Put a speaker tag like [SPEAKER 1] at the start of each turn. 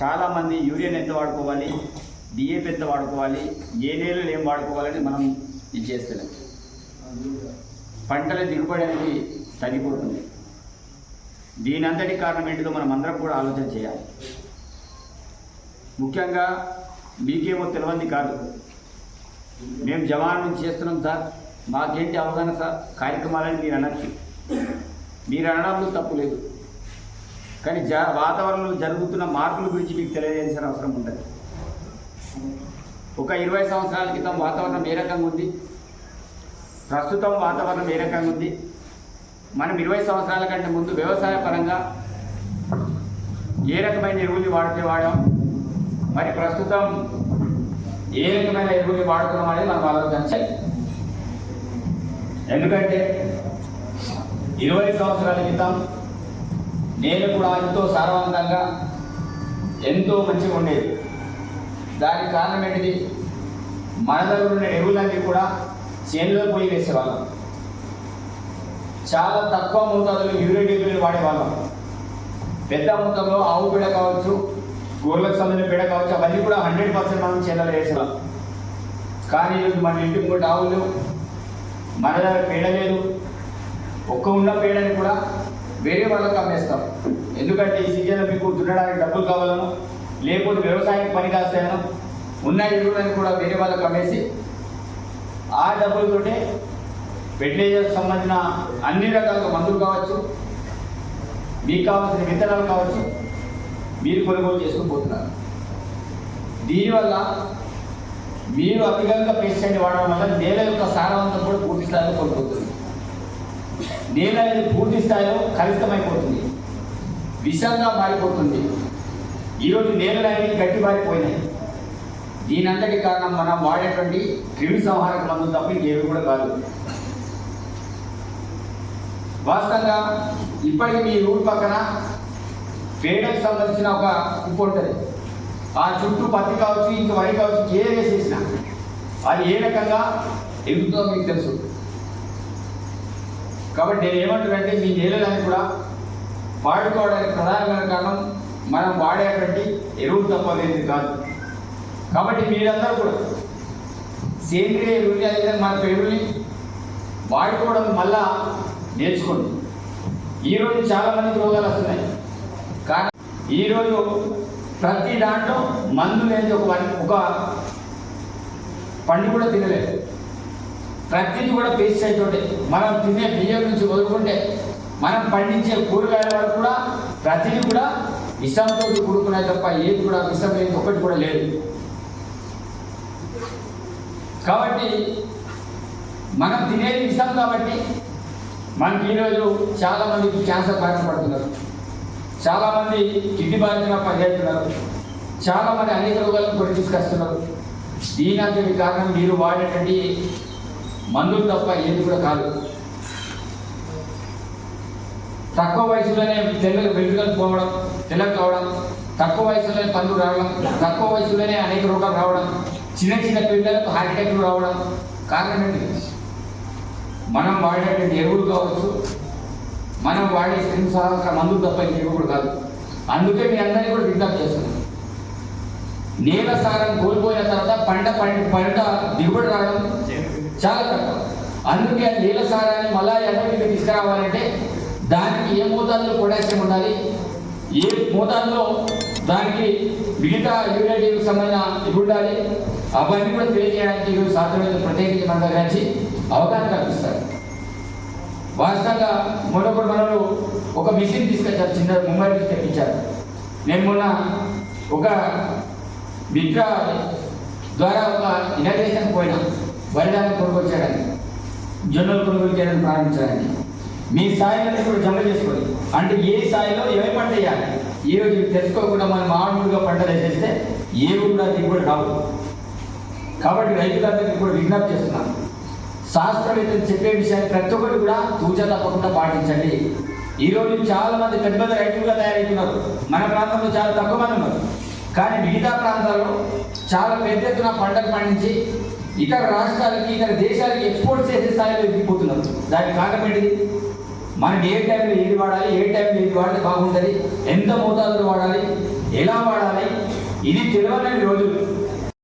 [SPEAKER 1] చాలామంది యూరియన్ ఎంత వాడుకోవాలి డిఏపి ఎంత వాడుకోవాలి ఏ నేలలు ఏం వాడుకోవాలని మనం ఇది చేస్తున్నాం పంటల దిగుబడి అనేది తగ్గిపోతుంది. దీని అంతటి కారణం ఏంటిదో మనం అందరం కూడా ఆలోచన చేయాలి. ముఖ్యంగా మీకేమో తెలియంది కాదు. మేము జవాన్ నుంచి చేస్తున్నాం సార్. మాకేంటి అవగాహన సార్? కార్యక్రమాలని మీరు అనొచ్చు. మీరు అనడంలో తప్పు లేదు. కానీ జ వాతావరణంలో జరుగుతున్న మార్పుల గురించి మీకు తెలియజేయాల్సిన అవసరం ఉంటుంది. ఒక ఇరవై సంవత్సరాల క్రితం వాతావరణం ఏ రకంగా ఉంది? ప్రస్తుతం వాతావరణం ఏ రకంగా ఉంది? మనం ఇరవై సంవత్సరాల కంటే ముందు వ్యవసాయ పరంగా ఏ రకమైన ఎరువులు వాడితే వాడాం? మరి ప్రస్తుతం ఏ రకమైన ఎరువులు వాడుతున్నాం అనేది మనం ఆలోచించాలి. ఎందుకంటే ఇరవై సంవత్సరాల క్రితం నేను కూడా ఎంతో సారవంతంగా ఎంతో మంచిగా ఉండేది. దానికి కారణం ఏంటిది? మన దగ్గర ఉన్న ఎరువులన్నీ కూడా చేనులో పోయి వేసేవాళ్ళం. చాలా తక్కువ మోతాదులో యూరియా ఎరువులు వాడేవాళ్ళం. పెద్ద మొత్తంలో ఆవు పేడ కావచ్చు గోర్లకు సంబంధించిన పేడ కావచ్చు అవన్నీ కూడా హండ్రెడ్ పర్సెంట్ మనం చేనులో వేసేవాళ్ళం. కానీ ఈరోజు మన ఇంటికి కూడా ఆవులు మన దగ్గర పేడ లేదు. ఒక్క ఉన్న పేడని కూడా వేరే వాళ్ళకి అమ్మేస్తాం. ఎందుకంటే ఈ సీజన్లో మీకు దున్నడానికి డబ్బులు కావాలను లేకపోతే వ్యవసాయం పని కాస్తాను ఉన్న ఎరువులను కూడా వేరే వాళ్ళకి అమ్మేసి ఆ డబ్బులతోటే ఫెర్టిలైజర్కి సంబంధించిన అన్ని రకాల మందులు కావచ్చు మీకు కావాల్సిన విత్తనాలు కావచ్చు మీరు కొనుగోలు చేసుకుని పోతున్నారు. దీనివల్ల మీరు అధికంగా పెస్టిసైడ్ వాడడం వల్ల నేల యొక్క సారవంతం కూడా పూర్తి స్థాయిలో కోల్పోతుంది. నేల అనేది పూర్తి స్థాయిలో కలుషితమైపోతుంది. విషంగా మారిపోతుంది. ఈరోజు నేలలన్నీ గట్టి మారిపోయినాయి. దీని అంతటి కారణం మనం వాడేటువంటి క్రిమి సంహారక మందు తప్ప ఇంకేవి కూడా కాదు. వాస్తవంగా ఇప్పటికి మీ రూట్ పక్కన పేడకు సంబంధించిన ఒక ఉప్పు ఉంటుంది. ఆ చుట్టూ పత్తి కావచ్చు ఇంకా వరి కావచ్చు ఏ వేసేసిన అది ఏ రకంగా ఎదుగుతుందో మీకు తెలుసు. కాబట్టి నేను ఏమంటున్నానంటే మీ నేలని కూడా వాడుకోవడానికి ప్రధానమైన కారణం మనం వాడేటువంటి ఎరువులు తప్పలేదు కాదు. కాబట్టి మీరందరూ కూడా సేంద్రియ ఎరువుని అదేవిధంగా మన ఎరువుని వాడుకోవడం మళ్ళా నేర్చుకోండి. ఈరోజు చాలామంది రోగాలు వస్తున్నాయి. కానీ ఈరోజు ప్రతి దాంట్లో మందు లేని ఒక ఒక పండు కూడా తినలేదు. ప్రతిదీ కూడా పేస్టిసైడ్ తోటే మనం తినే బియ్యం నుంచి వదులుకుంటే మనం పండించే కూరగాయల వరకు కూడా ప్రతిదీ కూడా విషంతో కూడుకున్నాయి తప్ప ఏది కూడా విషం లేని ఒకటి కూడా లేదు. కాబట్టి మనం తినేది విషం కాబట్టి మనకి ఈరోజు చాలామందికి క్యాన్సర్ బాధపడుతున్నారు చాలామంది కిడ్నీ బారిన పనిచేస్తున్నారు చాలామంది అనేక రోగాలను కొని తీసుకొస్తున్నారు. దీనికి కారణం మీరు వాడేటువంటి మందులు తప్ప ఏది కూడా కాదు. తక్కువ వయసులోనే తెల్ల వెంట్రుకలు పోవడం తెల్ల కావడం తక్కువ వయసులోనే పనులు రావడం తక్కువ వయసులోనే అనేక రోగాలు రావడం చిన్న చిన్న పిల్లలకు హార్ట్ అటాక్లు రావడం కారణం ఏంటి? మనం వాడేటువంటి ఎరువులు కావచ్చు మనం వాడే క్రిమి సహకార మందులు తప్ప ఇంకేవి కూడా కాదు. అందుకే మీ అందరినీ కూడా విజ్ఞప్తి చేస్తున్నాం నేల సారం కోల్పోయిన తర్వాత పంట పంట దిగుబడి రావడం చాలా తక్కువ అందుకే నీళ్ళ సారాన్ని మళ్ళా ఎడమికి తీసుకురావాలంటే దానికి ఏ మోతాదులో పొటాషియం ఉండాలి? ఏ మోతాదులో దానికి మిగతా యూనిటీకి సంబంధించిన ఇవి ఉండాలి? అవన్నీ కూడా తెలియజేయడానికి శాస్త్రవేత్తలు ప్రత్యేకించి మన దగ్గర నుంచి అవగాహన కల్పిస్తారు. వాస్తవంగా మూడొకటి మనలు ఒక మిషన్ తీసుకొచ్చారు చిన్న ముంబై నుంచి తెప్పించారు. నేను మొన్న ఒక మిత్ర ద్వారా ఒక ఇనాగ్రేషన్ పోయినా. వరిధాన్యం కొనుగోలు జొన్నలు కొనుగోలు చేయడానికి ప్రారంభించడానికి మీ స్థాయిలో ఇప్పుడు జమ చేసుకోవాలి అంటే ఏ స్థాయిలో ఏ పంట వేయాలి? ఈ రోజు తెలుసుకోకుండా మనం మామూలుగా పంటలు వేసేస్తే ఏవి కూడా దిగుబడి రావు. కాబట్టి రైతులందరికీ కూడా విజ్ఞప్తి చేస్తున్నాను. శాస్త్రవేత్తలు చెప్పే విషయాన్ని ప్రతి ఒక్కరు కూడా తూచ తప్పకుండా పాటించండి. ఈ రోజు చాలా మంది పెద్ద పెద్ద రైతులుగా తయారవుతున్నారు మన ప్రాంతంలో చాలా తక్కువ మంది ఉన్నారు. కానీ మిగతా ప్రాంతాల్లో చాలా పెద్ద ఎత్తున పంటలు పండించి ఇతర రాష్ట్రాలకి ఇతర దేశాలకి ఎక్స్పోర్ట్ చేసే స్థాయిలో ఎదిగిపోతున్నారు దానికి కారణం ఏంటిది? మనకి ఏ టైంలో ఏది వాడాలి ఏ టైంలో ఏది వాడితే బాగుంటుంది ఎంత మోతాదులో వాడాలి ఎలా వాడాలి ఇది తెలియని రోజులు.